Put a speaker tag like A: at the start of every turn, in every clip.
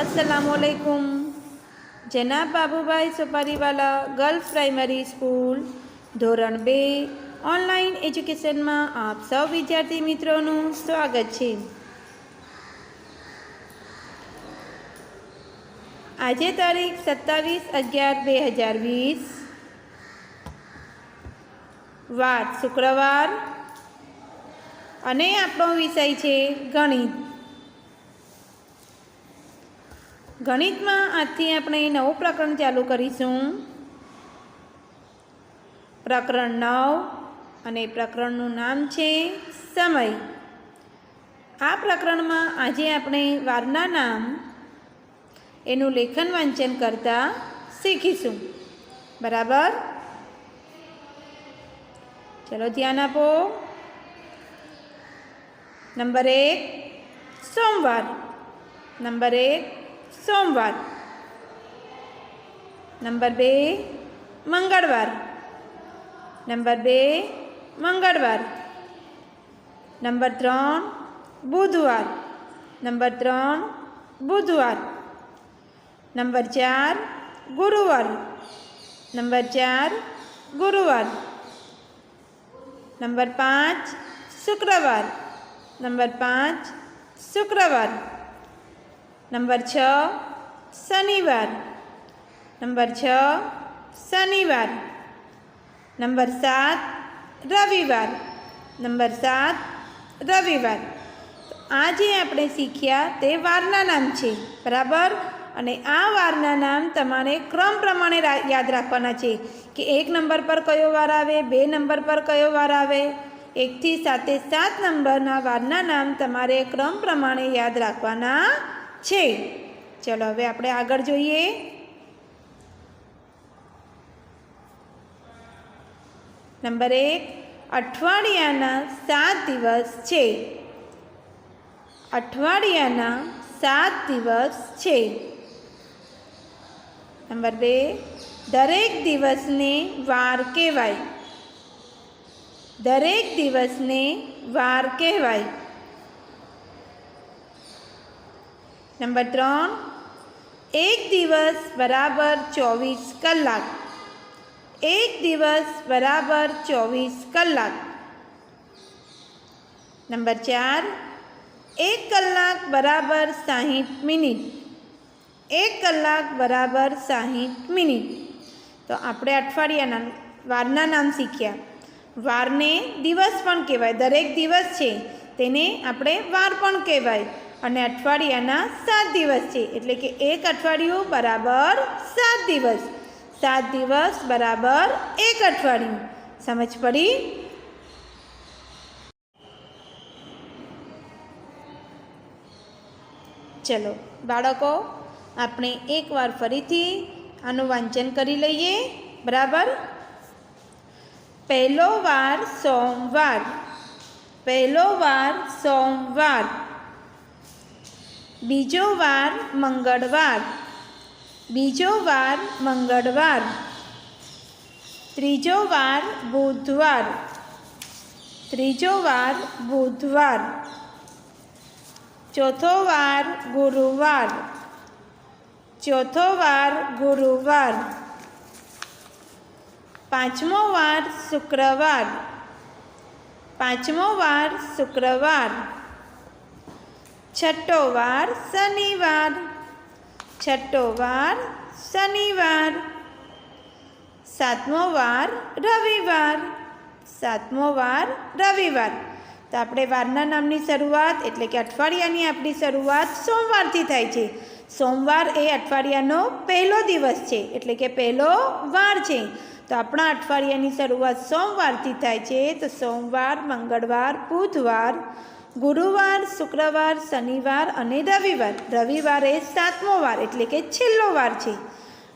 A: અસલામકુમ જનાબ Babubhai Suparivala girls primary school ધોરણ બે online એજ્યુકેશનમાં આપ સૌ વિદ્યાર્થી મિત્રોનું સ્વાગત છે. આજે તારીખ સત્તાવીસ અગિયાર બે હજાર વીસ. વાર શુક્રવાર. અને આપણો વિષય છે ગણિત. ગણિતમાં આજથી આપણે નવું પ્રકરણ ચાલુ કરીશું. પ્રકરણ નવ અને પ્રકરણનું નામ છે સમય. આ પ્રકરણમાં આજે આપણે વારના નામ, એનું લેખન વાંચન કરતાં શીખીશું. બરાબર? ચલો ધ્યાન આપો. નંબર એક, સોમવાર. નંબર એક સોમવાર નંબર બે મંગળવાર નંબર બે મંગળવાર નંબર ત્રણ બુધવાર નંબર ત્રણ બુધવાર નંબર ચાર ગુરુવાર નંબર ચાર ગુરુવાર નંબર પાંચ શુક્રવાર નંબર પાંચ શુક્રવાર નંબર છ, શનિવાર. નંબર છ, શનિવાર. નંબર સાત, રવિવાર. નંબર સાત, રવિવાર. આ જે આપણે શીખ્યા તે વારના નામ છે, બરાબર? અને આ વારના નામ તમારે ક્રમ પ્રમાણે યાદ રાખવાના છે કે એક નંબર પર કયો વાર આવે, બે નંબર પર કયો વાર આવે? એકથી સાતે સાત નંબરના વારના નામ તમારે ક્રમ પ્રમાણે યાદ રાખવાના છે. ચલો, હવે આપણે આગળ જોઈએ. નંબર એક, અઠવાડિયાના સાત દિવસ છે. અઠવાડિયાના સાત દિવસ છે. નંબર બે, દરેક દિવસને વાર કહેવાય. દરેક દિવસને વાર કહેવાય. નંબર ત્રણ. એક દિવસ બરાબર ચોવીસ કલાક. એક દિવસ બરાબર ચોવીસ કલાક. નંબર ચાર. એક કલાક બરાબર સાહીઠ મિનિટ. એક કલાક બરાબર સાહીઠ મિનિટ. તો આપણે અઠવાડિયાના વારના નામ શીખ્યા. વારને દિવસ પણ કહેવાય. દરેક દિવસ છે. તેને આપણે વાર પણ કહેવાય. અને અઠવાડિયાના સાત દિવસ છે. એટલે કે એક અઠવાડિયું બરાબર સાત દિવસ. સાત દિવસ બરાબર એક અઠવાડિયું. સમજ પડી? ચલો, બાળકો, આપણે એકવાર ફરીથી આનું વાંચન કરી લઈએ. બરાબર? પહેલો વાર સોમવાર. પહેલો વાર સોમવાર. બીજો વાર મંગળવાર. બીજો વાર મંગળવાર. ત્રીજો વાર બુધવાર. ત્રીજો વાર બુધવાર. ચોથો વાર ગુરુવાર. ચોથો વાર ગુરુવાર. પાંચમો વાર શુક્રવાર. પાંચમો વાર શુક્રવાર. છઠ્ઠો વાર શનિવાર. છઠ્ઠો વાર શનિવાર. સાતમો વાર રવિવાર. સાતમો વાર રવિવાર. તો આપણે વારના નામની શરૂઆત, એટલે કે અઠવાડિયાની આપણી શરૂઆત સોમવારથી થાય છે. સોમવાર એ અઠવાડિયાનો પહેલો દિવસ છે, એટલે કે પહેલો વાર છે. તો આપણા અઠવાડિયાની શરૂઆત સોમવારથી થાય છે. તો સોમવાર, મંગળવાર, બુધવાર ગુરુવાર, શુક્રવાર, શનિવાર અને રવિવાર. રવિવાર સાતમો વાર એટલે કે છેલ્લો વાર છે.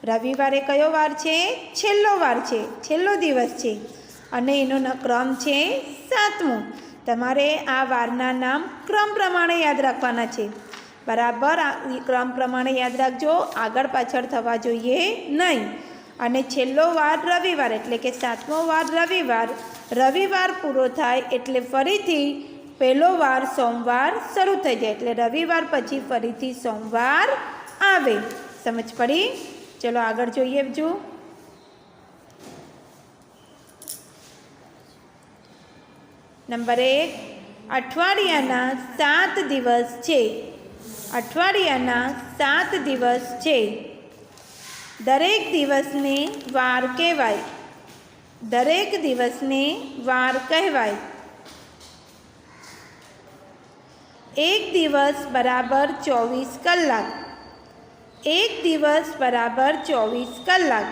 A: રવિવારે કયો વાર છે? છેલ્લો વાર છે. છેલ્લો દિવસ છે. અને એનો ક્રમ છે સાતમો. તમારે આ વારના નામ ક્રમ પ્રમાણે યાદ રાખવાના છે. બરાબર? ક્રમ પ્રમાણે યાદ રાખજો. આગળ પાછળ થવા જોઈએ નહીં. અને છેલ્લો વાર રવિવાર એટલે કે સાતમો વાર રવિવાર. રવિવાર પૂરો થાય એટલે ફરીથી પહેલો વાર સોમવાર શરૂ થઈ જાય એટલે રવિવાર પછી ફરીથી સોમવાર આવે. સમજ પડી? ચલો આગળ જોઈએ જો. નંબર એક, અઠવાડિયાના સાત દિવસ છે. અઠવાડિયાના સાત દિવસ છે. દરેક દિવસને વાર કહેવાય. દરેક દિવસને વાર કહેવાય. એક દિવસ બરાબર ચોવીસ કલાક. એક દિવસ બરાબર ચોવીસ કલાક.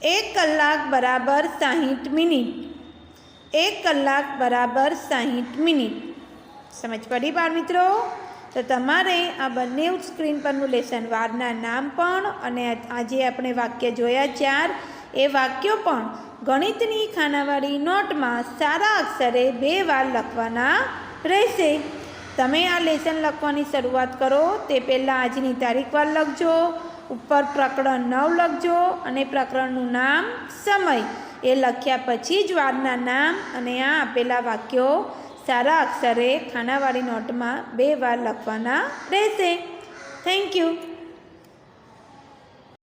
A: એક કલાક બરાબર સાહીઠ મિનિટ. એક કલાક બરાબર સાહીઠ મિનિટ. સમજ પડી બાળ મિત્રો? તો તમારે આ બંને સ્ક્રીન પરનું લેસન વારના નામ પણ અને આજે આપણે વાક્ય જોયા ચાર, એ વાક્યો પણ ગણિતની ખાનાવાળી નોટમાં સારા અક્ષરે બે વાર લખવાના રહેશે. તમે આ લેસન લખવાની શરૂઆત કરો, તે પહેલાં આજની તારીખવાર લખજો, ઉપર પ્રકરણ નવ લખજો અને પ્રકરણનું નામ સમય. એ લખ્યા પછી જ વારના નામ અને આ આપેલા વાક્યો સારા અક્ષરે ખાનાવાળી નોટમાં બે વાર લખવાના રહેશે. Thank you